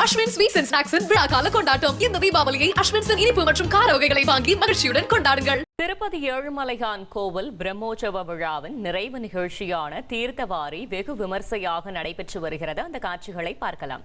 Ashwin sweets and ஸ்நாக்ஸின் விழா கால கொண்டாட்டம். இந்த தீபாவளியை அஸ்வின்ஸின் இனிப்பு மற்றும் கார வகைகளை வாங்கி மகிழ்ச்சியுடன் கொண்டாடுங்கள். திருப்பதி ஏழுமலையான் கோவில் பிரம்மோற்சவ விழாவின் நிறைவு நிகழ்ச்சியான தீர்த்தவாரி வெகு விமர்சையாக நடைபெற்று வருகிறது. அந்த காட்சிகளை பார்க்கலாம்.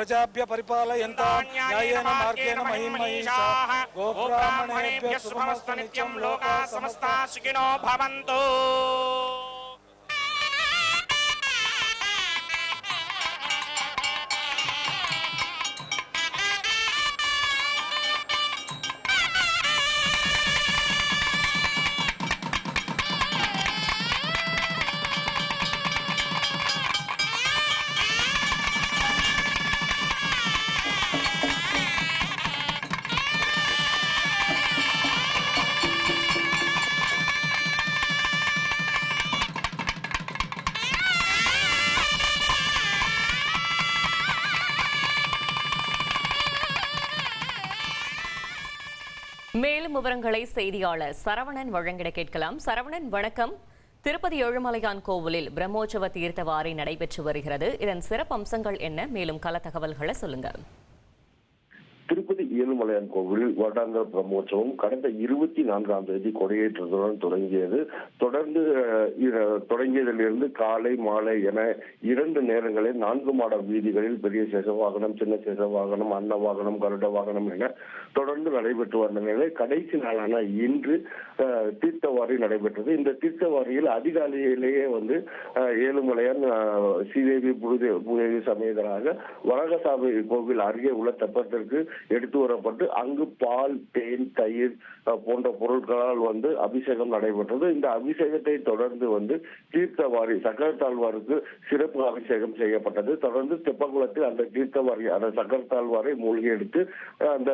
ప్రజాభ్య పరిపాలయంత న్యాయేన మార్గేణ మహిం మహిషా గోబ్రాహ్మణేభ్య సుభమస్తు నిత్యం లోకా సుఖినో భవంతు. மேலும் விவரங்களை செய்தியாளர் சரவணன் வழங்கிட கேட்கலாம். சரவணன் வணக்கம். திருப்பதி ஏழுமலையான் கோவிலில் பிரம்மோற்சவ தீர்த்தவாரி நடைபெற்று வருகிறது. இதன் சிறப்பு அம்சங்கள் என்ன? மேலும் கல தகவல்களை சொல்லுங்க ஏழுமலையான் கோவில் வருடாந்திர பிரம்மோற்சவம் கடந்த இருபத்தி நான்காம் தேதி கொடியேற்றத்துடன் தொடங்கியது. தொடர்ந்து தொடங்கியதிலிருந்து காலை மாலை என இரண்டு நேரங்களில் நான்கு மாட வீதிகளில் பெரிய சேஷ வாகனம் சின்ன சேஷ வாகனம் அன்ன வாகனம் கருட வாகனம் என தொடர்ந்து நடைபெற்று வந்த நிலையில் கடைசி நாளான இன்று தீர்த்தவாரி நடைபெற்றது. இந்த தீர்த்தவாரியில் அதிகாலையிலேயே வந்து ஏழுமலையான் ஸ்ரீதேவி பூதே சமேதராக வரகசாமி கோவில் அருகே உள்ள தெப்பத்திற்கு எடுத்து கூறப்பட்டு அங்கு பால் தேன் தயிர் போன்ற பொருட்களால் வந்து அபிஷேகம் நடைபெற்றது. இந்த அபிஷேகத்தை தொடர்ந்து வந்து தீர்த்தவாரி சக்கரத்தாழ்வாருக்கு சிறப்பு அபிஷேகம் செய்யப்பட்டது. தொடர்ந்து தெப்பகுளத்தில் அந்த தீர்த்தவாரி அந்த சக்கரத்தாழ்வாரை மூழ்கி எடுத்து அந்த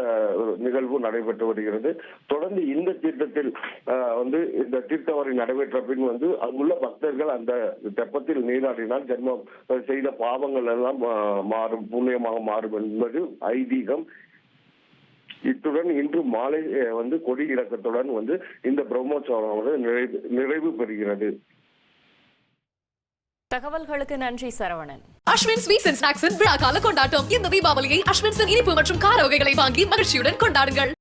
நிகழ்வு நடைபெற்று வருகிறது. தொடர்ந்து இந்த தீர்த்தத்தில் வந்து இந்த தீர்த்தவாரி நடைபெற்ற பின் வந்து அங்குள்ள பக்தர்கள் அந்த தெப்பத்தில் நீராடினால் ஜென்மம் செய்த பாவங்கள் எல்லாம் மாறும் புண்ணியமாக மாறும் என்பது ஐதீகம். இத்துடன் இன்று மாலை வந்து கொடி இறக்கத்துடன் வந்து இந்த பிரம்மோற்சவம் வந்து நிறைவு நிறைவு பெறுகிறது. தகவல்களுக்கு நன்றி சரவணன். அஸ்வின் ஸ்வீட்ஸ் அண்ட் ஸ்நாக்ஸின் விழா கால கொண்டாட்டம். இந்த தீபாவளியை அஸ்வின்ஸின் இனிப்பு மற்றும் கார வகைகளை வாங்கி மகிழ்ச்சியுடன் கொண்டாடுங்கள்.